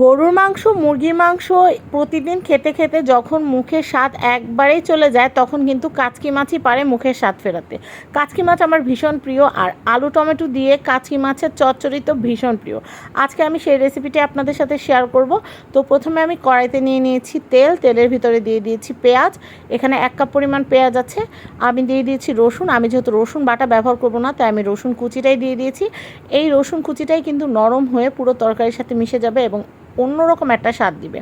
গরুর মাংস, মুরগির মাংস প্রতিদিন খেতে খেতে যখন মুখের স্বাদ একবারেই চলে যায়, তখন কিন্তু কাচকি মাছই পারে মুখের স্বাদ ফেরাতে। কাচকি মাছ আমার ভীষণ প্রিয়, আর আলু টমেটো দিয়ে কাচকি মাছের চচ্চড়ি তো ভীষণ প্রিয়। আজকে আমি সেই রেসিপিটি আপনাদের সাথে শেয়ার করব। তো প্রথমে আমি কড়াইতে নিয়ে নিয়েছি তেল, তেলের ভিতরে দিয়ে দিয়েছি পেঁয়াজ। এখানে এক কাপ পরিমাণ পেঁয়াজ আছে, আমি দিয়ে দিয়েছি রসুন। আমি যেহেতু রসুন বাটা ব্যবহার করব না, তাই আমি রসুন কুচিটাই দিয়ে দিয়েছি। এই রসুন কুচিটাই কিন্তু নরম হয়ে পুরো তরকারির সাথে মিশে যাবে এবং অন্যরকম একটা স্বাদ দিবে।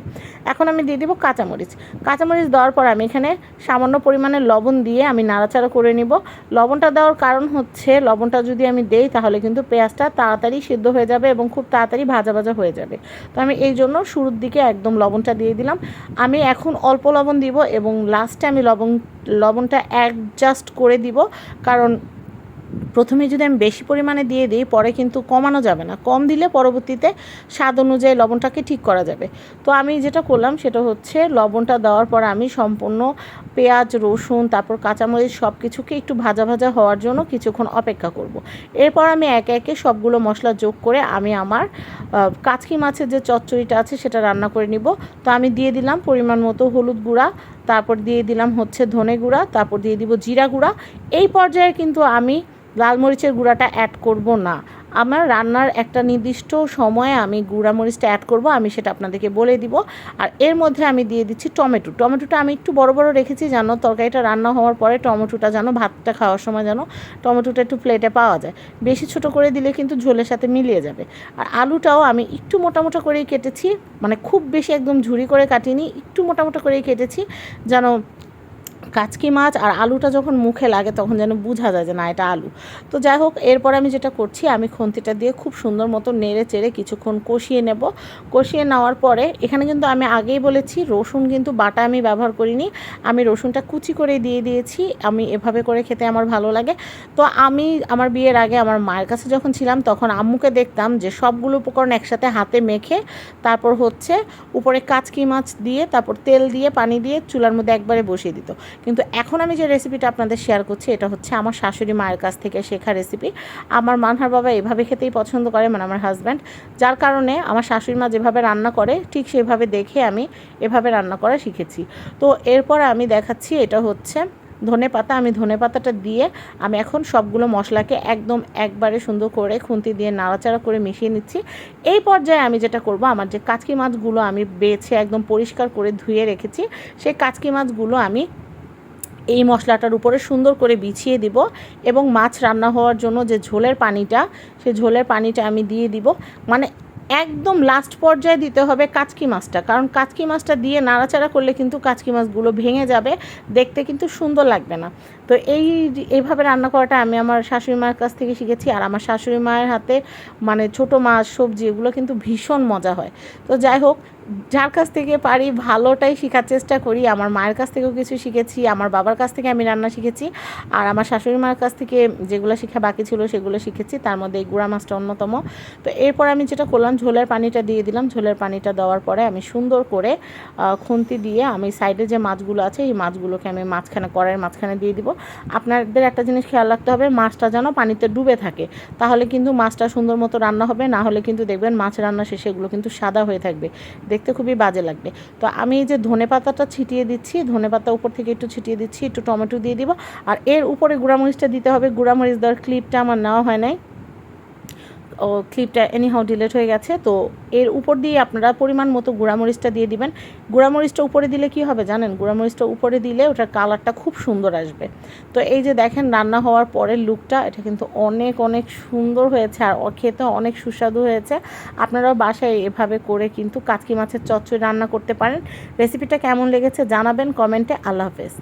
এখন আমি দিয়ে দিব কাঁচামরিচ। কাঁচামরিচ দেওয়ার পর আমি এখানে সামান্য পরিমাণে লবণ দিয়ে আমি নাড়াচাড়া করে নিব। লবণটা দেওয়ার কারণ হচ্ছে, লবণটা যদি আমি দেই তাহলে কিন্তু পেঁয়াজটা তাড়াতাড়ি সিদ্ধ হয়ে যাবে এবং খুব তাড়াতাড়ি ভাজা ভাজা হয়ে যাবে। তো আমি এই জন্য শুরুর দিকে একদম লবণটা দিয়ে দিলাম। আমি এখন অল্প লবণ দিব এবং লাস্টে আমি লবণ, লবণটা অ্যাডজাস্ট করে দিব। কারণ প্রথমে যদি আমি বেশি পরিমাণে দিয়ে দিই, পরে কিন্তু কমানো যাবে না। কম দিলে পরবর্তীতে স্বাদ অনুযায়ী লবণটাকে ঠিক করা যাবে। তো আমি যেটা করলাম, সেটা হচ্ছে লবণটা দেওয়ার পর আমি সম্পূর্ণ পেঁয়াজ, রসুন, তারপর কাঁচামরিচ সব কিছুকে একটু ভাজা ভাজা হওয়ার জন্য কিছুক্ষণ অপেক্ষা করব। এরপর আমি একে একে সবগুলো মশলা যোগ করে আমি আমার কাচকি মাছের যে চচ্চড়িটা আছে, সেটা রান্না করে নিব। তো আমি দিয়ে দিলাম পরিমাণ মতো হলুদ গুঁড়া, তারপর দিয়ে দিলাম হচ্ছে ধনে গুঁড়া, তারপর দিয়ে দিব জিরা গুঁড়া। এই পর্যায়ে কিন্তু আমি লাল মরিচের গুঁড়াটা অ্যাড করব না। আমার রান্নার একটা নির্দিষ্ট সময়ে আমি গুঁড়া মরিচটা অ্যাড করব, আমি সেটা আপনাদেরকে বলে দিব। আর এর মধ্যে আমি দিয়ে দিচ্ছি টমেটো। টমেটোটা আমি একটু বড় বড় রেখেছি যেন তরকারিটা রান্না হওয়ার পরে টমেটোটা যেন, ভাতটা খাওয়ার সময় যেন টমেটোটা একটু প্লেটে পাওয়া যায়। বেশি ছোট করে দিলে কিন্তু ঝোলের সাথে মিলিয়ে যাবে। আর আলুটাও আমি একটু মোটা মোটা করেই কেটেছি মানে খুব বেশি একদম ঝুড়ি করে কাটিনি, একটু মোটা মোটা করেই কেটেছি যেন কাচকি মাছ আর আলুটা যখন মুখে লাগে তখন যেন বোঝা যায় যে না, এটা আলু। তো যাই হোক, এরপর আমি যেটা করছি, আমি খন্তিটা দিয়ে খুব সুন্দর মতো নেড়ে চেড়ে কিছুক্ষণ কষিয়ে নেব। কষিয়ে নেওয়ার পরে এখানে কিন্তু আমি আগেই বলেছি, রসুন কিন্তু বাটা আমি ব্যবহার করিনি। আমি রসুনটা কুচি করে দিয়ে দিয়েছি। আমি এভাবে করে খেতে আমার ভালো লাগে। তো আমি আমার বিয়ের আগে আমার মায়ের কাছে যখন ছিলাম, তখন আম্মুকে দেখতাম যে সবগুলো উপকরণ একসাথে হাতে মেখে তারপর হচ্ছে উপরে কাচকি মাছ দিয়ে, তারপর তেল দিয়ে, পানি দিয়ে চুলার মধ্যে একবারে বসিয়ে দিত। কিন্তু এখন আমি যে রেসিপিটা আপনাদের শেয়ার করছি, এটা হচ্ছে আমার শাশুড়ি মায়ের কাছ থেকে শেখা রেসিপি আমার মানহার বাবা এভাবে খেতেই পছন্দ করে মানে আমার হাজব্যান্ড যার কারণে আমার শাশুড়ি মা যেভাবে রান্না করে, ঠিক সেভাবে দেখে আমি এভাবে রান্না করা শিখেছি। তো এরপর আমি দেখাচ্ছি, এটা হচ্ছে ধনে পাতা। আমি ধনে পাতাটা দিয়ে আমি এখন সবগুলো মশলাকে একদম একবারে সুন্দর করে খুন্তি দিয়ে নাড়াচাড়া করে মিশিয়ে নিচ্ছি। এই পর্যায়ে আমি যেটা করব, আমার যে কাচকি মাছগুলো আমি বেছে একদম পরিষ্কার করে ধুয়ে রেখেছি, সেই কাচকি মাছগুলো আমি এই মশলাটার উপরে সুন্দর করে বিছিয়ে দিব এবং মাছ রান্না হওয়ার জন্য যে ঝোলের পানিটা, সে ঝোলের পানিটা আমি দিয়ে দিব। মানে একদম লাস্ট পর্যায়ে দিতে হবে কাচকি মাছটা, কারণ কাচকি মাছটা দিয়ে নাড়াচাড়া করলে কিন্তু কাচকি মাছগুলো ভেঙে যাবে, দেখতে কিন্তু সুন্দর লাগবে না। তো এই এইভাবে রান্না করাটা আমি আমার শাশুড়ি মায়ের কাছ থেকে শিখেছি। আর আমার শাশুড়ি মায়ের হাতে মানে ছোট মাছ, সবজি, এগুলো কিন্তু ভীষণ মজা হয়। তো যাই হোক, যার কাছ থেকে পারি ভালোটাই শেখার চেষ্টা করি। আমার মায়ের কাছ থেকেও কিছু শিখেছি, আমার বাবার কাছ থেকে আমি রান্না শিখেছি। আর আমার শাশুড়ি মায়ের কাছ থেকে যেগুলো শেখা বাকি ছিল সেগুলো শিখেছি। তার মধ্যে এই গুঁড়া মাছটা অন্যতম। তো এরপর আমি যেটা করলাম, ঝোলের পানিটা দিয়ে দিলাম। ঝোলের পানিটা দেওয়ার পরে আমি সুন্দর করে খুন্তি দিয়ে আমি সাইডে যে মাছগুলো আছে, এই মাছগুলোকে আমি মাঝখানে, কড়াইয়ের মাঝখানে দিয়ে দিব। আপনাদের একটা জিনিস খেয়াল রাখতে হবে, মাছটা যেন পানিতে ডুবে থাকে। তাহলে কিন্তু মাছটা সুন্দর মতো রান্না হবে, না হলে কিন্তু দেখবেন মাছ রান্না শেষে এগুলো কিন্তু সাদা হয়ে থাকবে। দেখতে খুবই বাজে লাগবে। তো আমি এই যে ধনে পাতাটা ছিটিয়ে দিচ্ছি, ধনে পাতা উপর থেকে একটু ছিটিয়ে দিচ্ছি, একটু টমেটো দিয়ে দিব। আর এর উপরে গুঁড়ামরিচটা দিতে হবে। গুঁড়ামরিচ দেওয়ার ক্লিপটা আমার নেওয়া হয় নাই। ক্লিপটা এনিহাও ডিলেট হয়ে গেছে, তো এর উপর দিয়ে আপনারা পরিমাণ মতো গুঁড়ামরিচটা দিয়ে দিবেন। গুঁড়ামরিচটা উপরে দিলে কি হবে জানেন? গুঁড়ামরিচটা উপরে দিলে ওটার কালারটা খুব সুন্দর আসবে। তো এই যে দেখেন রান্না হওয়ার পরের লুকটা এটা কিন্তু অনেক অনেক সুন্দর হয়েছে আর খেতে অনেক সুস্বাদু হয়েছে। আপনারাও বাসায় এভাবে করে কিন্তু কাচকি মাছের চচ্চড়ি রান্না করতে পারেন। রেসিপিটা কেমন লেগেছে জানাবেন কমেন্টে। আল্লাহ হাফেজ।